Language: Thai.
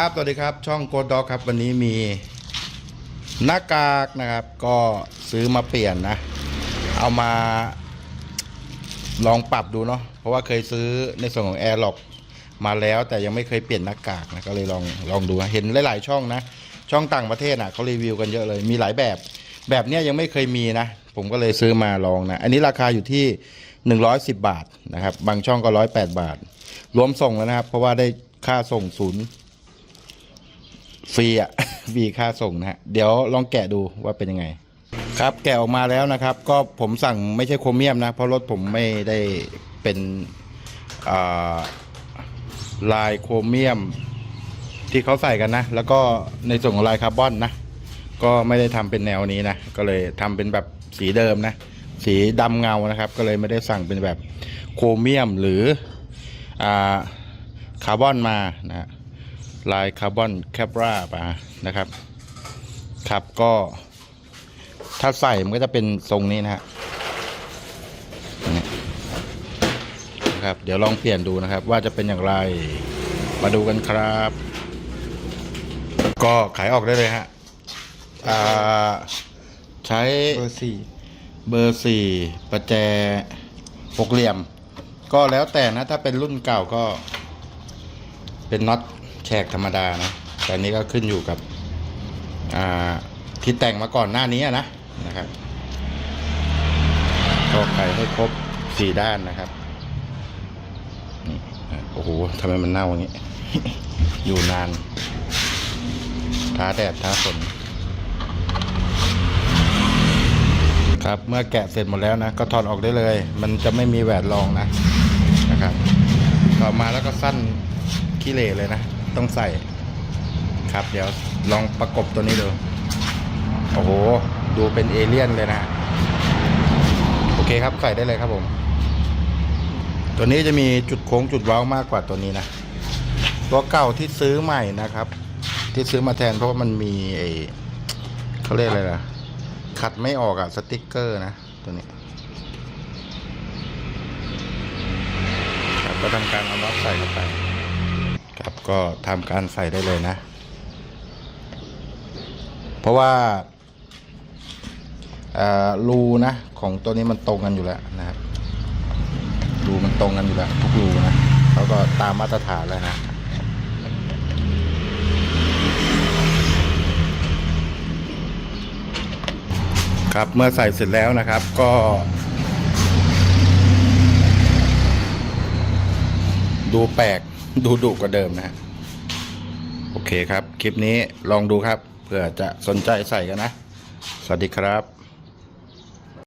ครับสวัสดีครับช่องโกดด็อกครับวันนี้มีหน้ากากนะครับ ก็ซื้อมาเปลี่ยนนะ เอามาลองปรับดูเนาะเพราะว่าเคยซื้อในส่วนของ Air l o c k มาแล้ว แต่ยังไม่เคยเปลี่ยนหน้ากากนะก็เลยลองลองดูเห็นหลาย ๆ ช่องนะ ช่องต่างประเทศนะเขารีวิวกันเยอะเลย มีหลายแบบ แบบเนี้ยยังไม่เคยมีนะ ผมก็เลยซื้อมาลองนะ อันนี้ราคาอยู่ที่ 110 บาทนะครับ บางช่องก็108บาท รวมส่งแล้วนะครับ เพราะว่าได้ค่าส่งศูนย์ ฟรีอะ ฟรีค่าส่งนะฮะ เดี๋ยวลองแกะดูว่าเป็นยังไง ครับแกะออกมาแล้วนะครับ ก็ผมสั่งไม่ใช่โครเมียมนะ เพราะรถผมไม่ได้เป็นอ่าลายโครเมียมที่เขาใส่กันนะ แล้วก็ในส่วนของลายคาร์บอนนะ ก็ไม่ได้ทำเป็นแนวนี้นะ ก็เลยทำเป็นแบบสีเดิมนะ สีดำเงานะครับ ก็เลยไม่ได้สั่งเป็นแบบโครเมียมหรืออ่าคาร์บอนมานะฮะ ลายคาร์บอนแคปรามานะครับ ครับก็ถ้าใส่มันก็จะเป็นทรงนี้นะฮะนี่นะครับ เดี๋ยวลองเปลี่ยนดูนะครับ ว่าจะเป็นอย่างไรมาดูกันครับ ก็ขายออกได้เลยฮะอ่าใช้เบอร์สี่เบอร์สี่ประแจหกเหลี่ยม ก็แล้วแต่นะ ถ้าเป็นรุ่นเก่าก็เป็นน็อต แฉกธรรมดานะแต่นี้ก็ขึ้นอยู่กับที่แต่งมาก่อนหน้านี้นะนะครับก็ไขให้ครบสี่ด้านนะครับนี่โอ้โหทำไมมันเน่าอย่างนี้ อยู่นาน ท้าแดดท้าฝนครับเมื่อแกะเสร็จหมดแล้วนะ ก็ถอดออกได้เลย มันจะไม่มีแหวนรองนะนะครับ ต่อมาแล้วก็สั้นขี้เหร่เลยนะ ต้องใส่ ครับเดี๋ยวลองประกบตัวนี้ดู โอ้โห ดูเป็นเอเลี่ยนเลยนะ โอเคครับใส่ได้เลยครับผม ตัวนี้จะมีจุดโค้งจุดเว้ามากกว่าตัวนี้นะ ตัวเก่าที่ซื้อใหม่นะครับ ที่ซื้อมาแทนเพราะว่ามันมีไอเขาเรียกอะไรล่ะ ขัดไม่ออกอะสติกเกอร์นะตัวนี้ครับก็ทำการเอาน็อตใส่เข้าไป ครับก็ทำการใส่ได้เลยนะ เพราะว่าอ่อรูนะของตัวนี้มันตรงกันอยู่แล้วนะครับรูมันตรงกันอยู่แล้วทุกรูนะเขาก็ตามมาตรฐานแล้วนะครับเมื่อใส่เสร็จแล้วนะครับก็ ดูแปลก ดูดุกว่าเดิมนะฮะโอเคครับ คลิปนี้ลองดูครับเผื่อจะสนใจใส่กันนะ สวัสดีครับ